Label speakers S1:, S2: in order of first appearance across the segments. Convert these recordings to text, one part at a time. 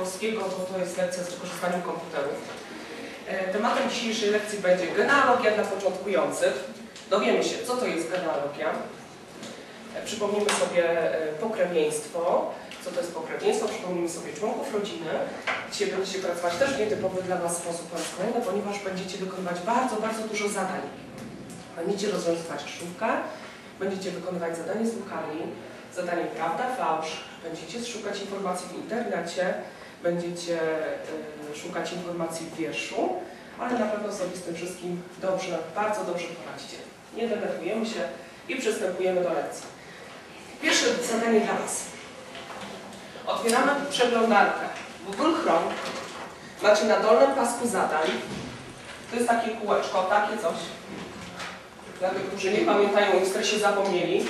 S1: polskiego, bo to jest lekcja z wykorzystaniem komputerów. E, Tematem dzisiejszej lekcji będzie genealogia dla początkujących. Dowiemy się, co to jest genealogia. E, Przypomnimy sobie e, pokrewieństwo. Co to jest pokrewieństwo? Przypomnimy sobie członków rodziny. Dzisiaj będziecie pracować też w nietypowy dla Was sposób po raz kolejny, ponieważ będziecie wykonywać bardzo, bardzo dużo zadań. Będziecie rozwiązywać sztukę, będziecie wykonywać zadanie z lukami, zadanie prawda, fałsz, będziecie szukać informacji w internecie, będziecie y, szukać informacji w wierszu, ale na pewno sobie z tym wszystkim dobrze, bardzo dobrze poradzicie. Nie denerwujemy się i przystępujemy do lekcji. Pierwsze zadanie dla Was. Otwieramy przeglądarkę Google Chrome. Macie na dolnym pasku zadań. To jest takie kółeczko, takie coś. Dla tych, którzy nie pamiętają i w stresie zapomnieli.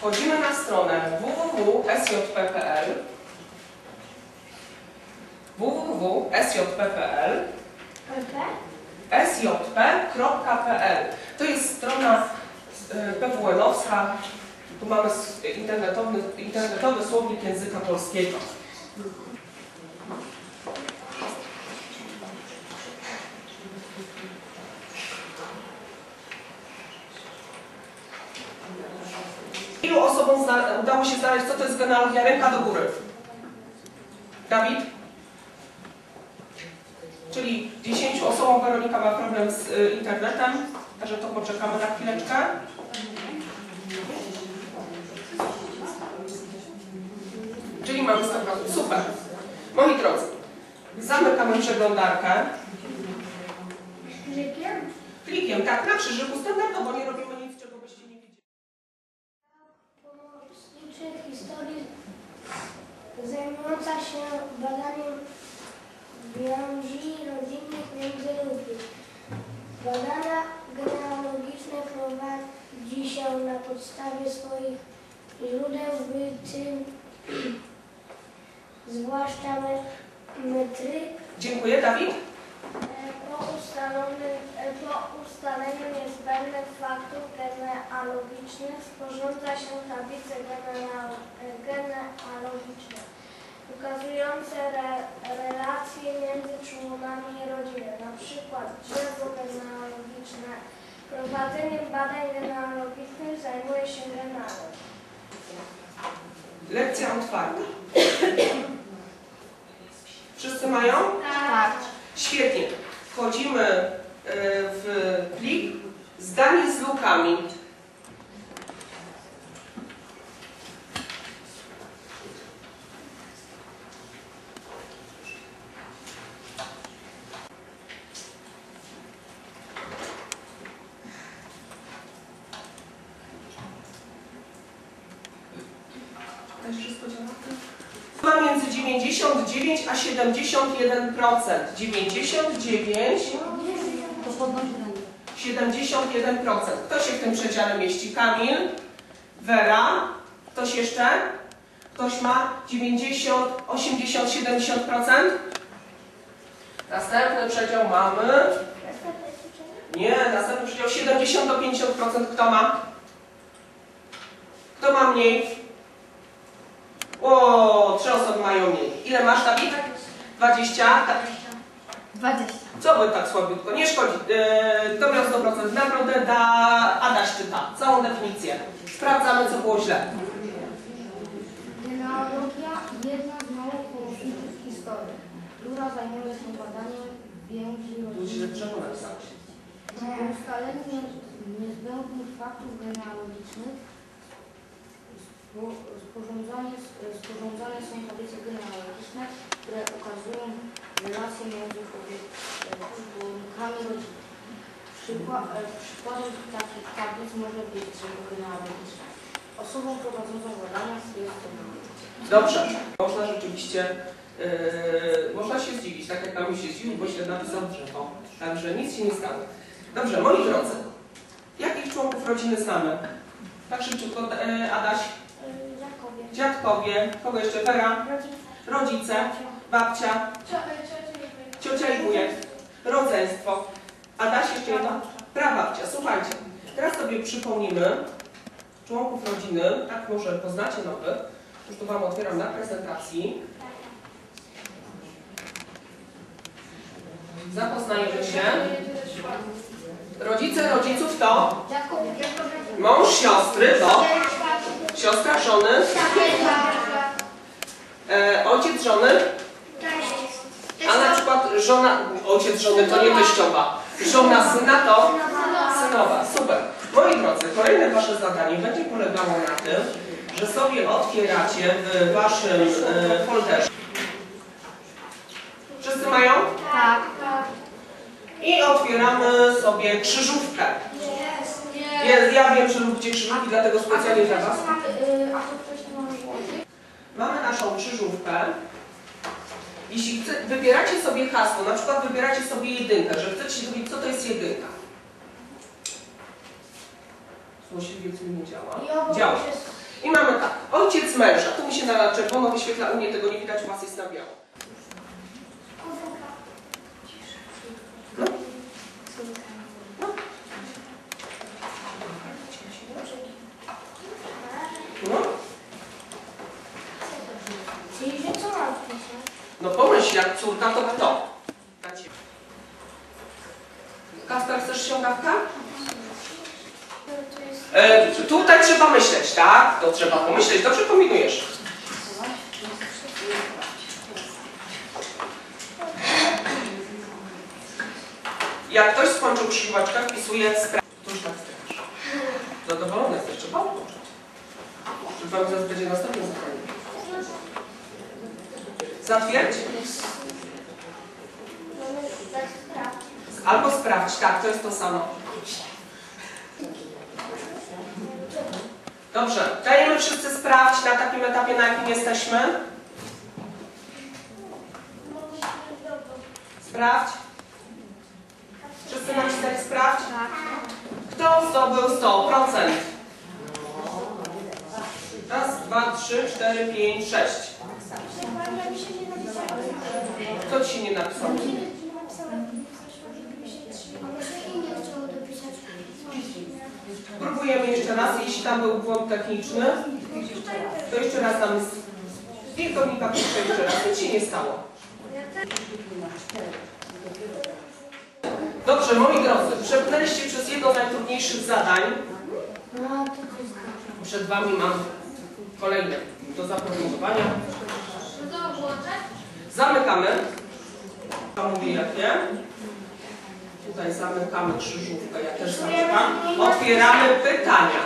S1: Wchodzimy na stronę www.sjp.pl www.sjp.pl sjp.pl To jest strona e, PWN-owska. Tu mamy internetowy, internetowy słownik języka polskiego. Ilu osobom zna- udało się znaleźć, co to jest genealogia? Ręka do góry. Dawid? Czyli 10 osobom Weronika ma problem z y, internetem, także to poczekamy na chwileczkę. Czyli mamy 100%. Super. Moi drodzy, zamykamy przeglądarkę. Klikiem, tak, na krzyżyku standardowo nie robimy nic, czego byście nie wiedzieli.
S2: Pomocniczych historii zajmująca się badaniem więzi rodzinnych między ludźmi. Badania genealogiczne prowadzi się na podstawie swoich źródeł, w tym zwłaszcza me- metry
S1: Dziękuję, Dawid.
S2: po ustaleniu, po ustaleniu niezbędnych faktów genealogicznych sporządza się tablice geneal- genealogiczne ukazujące re, relacje między członami rodziny, na przykład drzewo genealogiczne. Prowadzeniem badań genealogicznych zajmuje się genealog.
S1: Lekcja otwarta. Wszyscy mają?
S2: Tak.
S1: Świetnie. Wchodzimy e, w plik zdanie z lukami. Też wszystko działa? Ma między 99 a 71%. 99
S3: To podnosi rękę.
S1: 71%. Kto się w tym przedziale mieści? Kamil? Wera? Ktoś jeszcze? Ktoś ma 90, 80, 70%? Następny przedział mamy. Nie, następny przedział 70 do 50%. Kto ma? Kto ma mniej? O, trzy osoby mają mniej. Ile masz, Dawid? 20? Tak.
S3: 20.
S1: Co by tak słabiutko? Nie szkodzi. Yy, Kto miał 100%? Naprawdę da Adaś czyta. Całą definicję. Sprawdzamy, co było źle.
S3: Genealogia jedna z małych pomocniczych historii, która zajmuje się badaniem więzi
S1: Tu źle
S3: rodzinnych.
S1: drzewo napisałeś.
S3: Po ustaleniu nie- niezbędnych faktów genealogicznych spo- sporządzane, sporządzane są tablice genealogiczne, które ukazują relacje między e, członkami rodziny. Przykła- e, Przykładem takich tablic może być drzewo genealogiczne. Osobą prowadzącą badania jest
S1: Dobrze. Można rzeczywiście, yy, można się zdziwić, tak jak Kamil się zdziwił, bo źle napisał drzewo. Także nic się nie stało. Dobrze, moi drodzy. Jakich członków rodziny znamy? Tak szybciutko, Adaś. Dziadkowie, kogo jeszcze? Wera, rodzice, babcia, ciocia i wujek, rodzeństwo. Adaś jeszcze jedno? Prababcia. Słuchajcie, teraz sobie przypomnimy członków rodziny, tak może poznacie nowych, Już tu Wam otwieram na prezentacji. Zapoznajemy się. Rodzice rodziców to mąż siostry to siostra żony, e, ojciec żony, a na przykład żona, ojciec żony to nie teściowa, żona syna to synowa. Super. Moi drodzy, kolejne Wasze zadanie będzie polegało na tym, że sobie otwieracie w Waszym e, folderze. Wszyscy mają?
S2: Tak.
S1: I otwieramy sobie krzyżówkę. Ja, wiem, że lubicie krzyżówki, dlatego specjalnie dla Was.
S3: A to ktoś nie może włożyć?
S1: Mamy naszą krzyżówkę. Jeśli chce, wybieracie sobie hasło, na przykład wybieracie sobie jedynkę, że chcecie się dowiedzieć, co to jest jedynka. Złośliwiec mi nie działa. Działa. I mamy tak, ojciec męża. Tu mi się na czerwono wyświetla, u mnie tego nie widać, u Was jest na biało. No. No. No.
S2: Czyli, że co mam wpisać?
S1: No pomyśl, jak córka, to kto? Kasper, chcesz ściągawka? E, tutaj trzeba myśleć, tak? To trzeba pomyśleć. Dobrze kombinujesz. Jak ktoś skończył krzyżowaczkę, wpisuje sprawę. To już tak chcesz. Zadowolony jesteś, trzeba odpocząć. Czy wam zaraz będzie następne zadanie? Zatwierdź?
S2: Mamy tak sprawdzić.
S1: Albo sprawdź, tak, to jest to samo. Dobrze, dajemy wszyscy sprawdź na takim etapie, na jakim jesteśmy. Sprawdź. Wszyscy nacisnęli sprawdź? Kto zdobył 100%? Raz, dwa, trzy, cztery, pięć, sześć. Kto ci się nie napisał?
S2: Nie napisała, żeby mi się trzy. A może i nie chciało dopisać.
S1: Próbujemy jeszcze raz, jeśli tam był błąd techniczny, to jeszcze raz nam z wirtownika pisze jeszcze raz, nic się nie stało. Dobrze, moi drodzy, przepnęliście przez jedno z najtrudniejszych zadań.
S3: Jest
S1: Przed Wami mam kolejne do zaprezentowania. Zamykamy. Ja mówię jakie. Tutaj zamykamy krzyżówkę, ja też zamykam. Otwieramy pytania.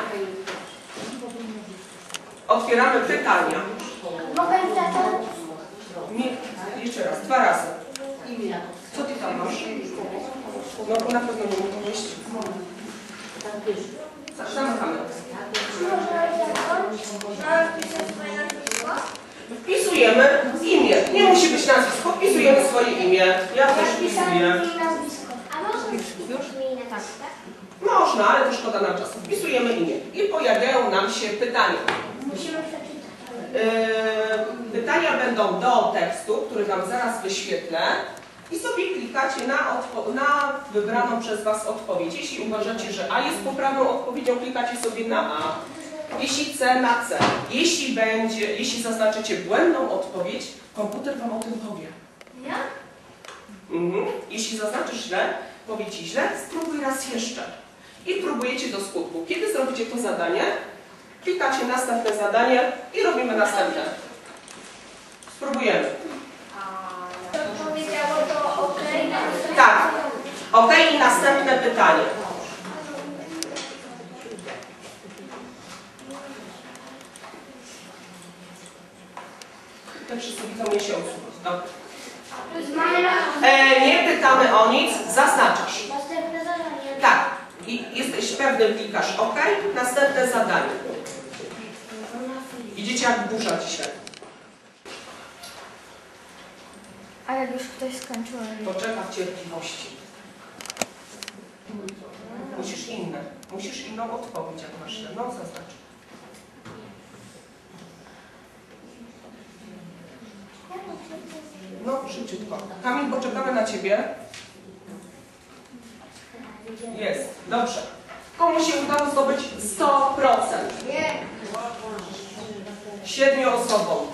S1: Otwieramy pytania.
S2: Mogę?
S1: Nie, jeszcze raz, dwa razy. Co ty tam masz? No na pewno nie mogę wyjść. Zamykamy.
S2: Swoje nazwisko?
S1: Wpisujemy imię. Nie musi być nazwisko, wpisujemy swoje imię. Ja też wpisuję.
S2: jej nazwisko. A można wpisać jej nazwisko? tak?
S1: Można, ale to szkoda nam czasu. Wpisujemy imię. I pojawiają nam się pytania.
S2: Musimy przeczytać.
S1: Yy, pytania będą do tekstu, który Wam zaraz wyświetlę. I sobie klikacie na, na wybraną przez Was odpowiedź. Jeśli uważacie, że A jest poprawną odpowiedzią, klikacie sobie na A. Jeśli C na C. Jeśli będzie, jeśli zaznaczycie błędną odpowiedź, komputer Wam o tym powie.
S2: Ja?
S1: Mhm. Jeśli zaznaczysz źle, powie Ci źle, spróbuj raz jeszcze. I próbujecie do skutku. Kiedy zrobicie to zadanie, klikacie następne zadanie i robimy następne. Spróbujemy.
S2: To powiedziało to OK.
S1: Tak. Ok, i następne pytanie. Te wszyscy widzą mnie się odsunąć. Dobra.
S2: Mamy na
S1: E, nie pytamy o nic, zaznaczasz.
S2: następne zadanie.
S1: Tak. I jesteś pewny, klikasz OK, następne zadanie. Idziecie jak burza dzisiaj.
S2: A jak już ktoś skończył?
S1: Potrzeba cierpliwości. Musisz inne. Musisz inną odpowiedź, jak masz. No, zaznacz. No, szybciutko. Kamil, poczekamy na Ciebie. Jest. Dobrze. Komu się udało zdobyć 100%?
S2: Nie.
S1: Siedmiu osobom.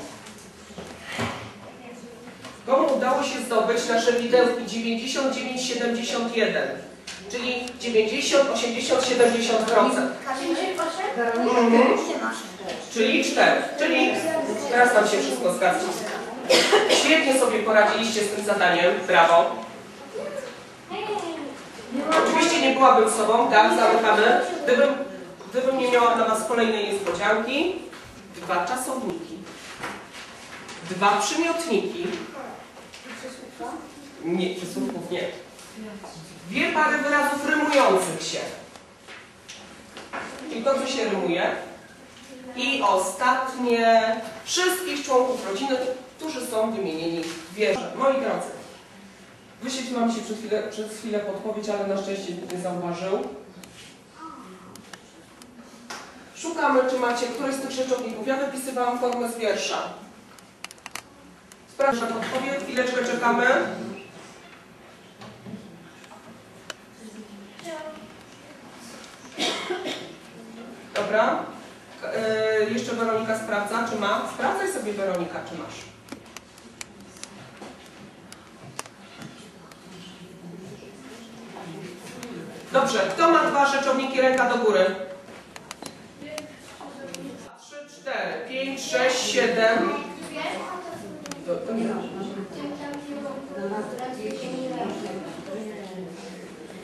S1: Komu udało się zdobyć nasze widełki 99, 71, czyli 90, 80, 70%. Mhm. Czyli 4. Czyli teraz nam się wszystko zgadza. Świetnie sobie poradziliście z tym zadaniem. Brawo. Oczywiście nie byłabym sobą, tak, zamykamy. Gdybym, gdybym nie miała dla Was kolejnej niespodzianki. Dwa czasowniki. Dwa przymiotniki. Nie, przysłówków nie. Dwie pary wyrazów rymujących się. Czyli to, co się rymuje. I ostatnie wszystkich członków rodziny, którzy są wymienieni w wierze. Moi drodzy, wyświetliła się przed chwilę, przez chwilę podpowiedź, ale na szczęście nie zauważył. Szukamy, czy macie któryś z tych rzeczowników. Ja wypisywałam formę z wiersza. Sprawdzę podpowiedź, chwileczkę czekamy. Dobra. K- e, jeszcze Weronika sprawdza, czy ma. Sprawdzaj sobie Weronika, czy masz. Dobrze, kto ma dwa rzeczowniki, ręka do góry. 3, 4, 5, 6, 7. To, to nie.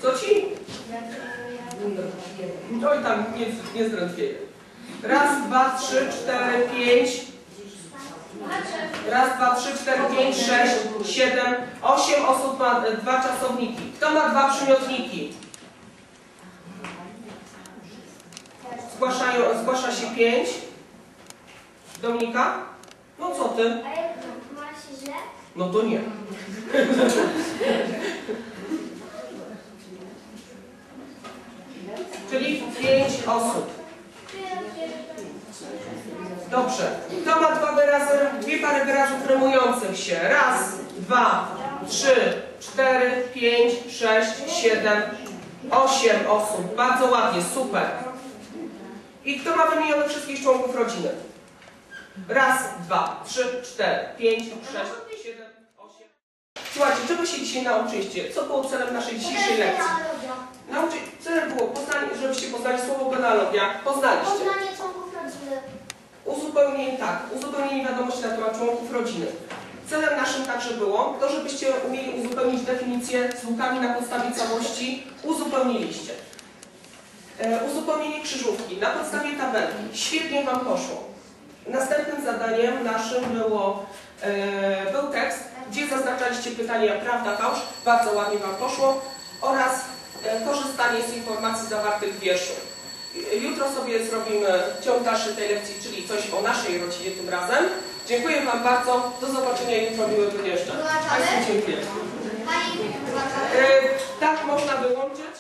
S1: Co ci? Oj tam, nie, nie zdrętwieję. Raz, dwa, trzy, cztery, pięć. Raz, dwa, trzy, cztery, pięć, sześć, siedem, osiem osób ma dwa czasowniki. Kto ma dwa przymiotniki? Zgłaszają, zgłasza się pięć. Dominika? No co ty?
S2: A jak? Ma się źle?
S1: No to nie. Czyli pięć osób. Dobrze. Kto ma dwa wyrazy, dwie pary wyrazów rymujących się? Raz, dwa, trzy, cztery, pięć, sześć, siedem, osiem osób. Bardzo ładnie, super. I kto ma wymienionych wszystkich członków rodziny? Raz, dwa, trzy, cztery, pięć, sześć, siedem, osiem. Słuchajcie, czego się dzisiaj nauczyliście? Co było celem naszej dzisiejszej lekcji? Nauczy... Celem było poznanie, żebyście poznali słowo genealogia. Poznaliście.
S2: Poznanie członków rodziny.
S1: Uzupełnienie, tak, uzupełnienie wiadomości na temat członków rodziny. Celem naszym także było to, żebyście umieli uzupełnić definicję zwłokami na podstawie całości. Uzupełniliście. E, uzupełnienie krzyżówki na podstawie tabelki. Świetnie Wam poszło. Następnym zadaniem naszym było, e, był tekst, gdzie zaznaczaliście pytania prawda, fałsz. Bardzo ładnie Wam poszło. Oraz e, korzystanie z informacji zawartych w wierszu. Jutro sobie zrobimy ciąg dalszy tej lekcji, czyli coś o naszej rodzinie tym razem. Dziękuję Wam bardzo. Do zobaczenia jutro. Miłego jeszcze.
S2: Wyłączamy?
S1: Państwu dziękuję.
S2: Pani,
S1: E, tak można wyłączyć.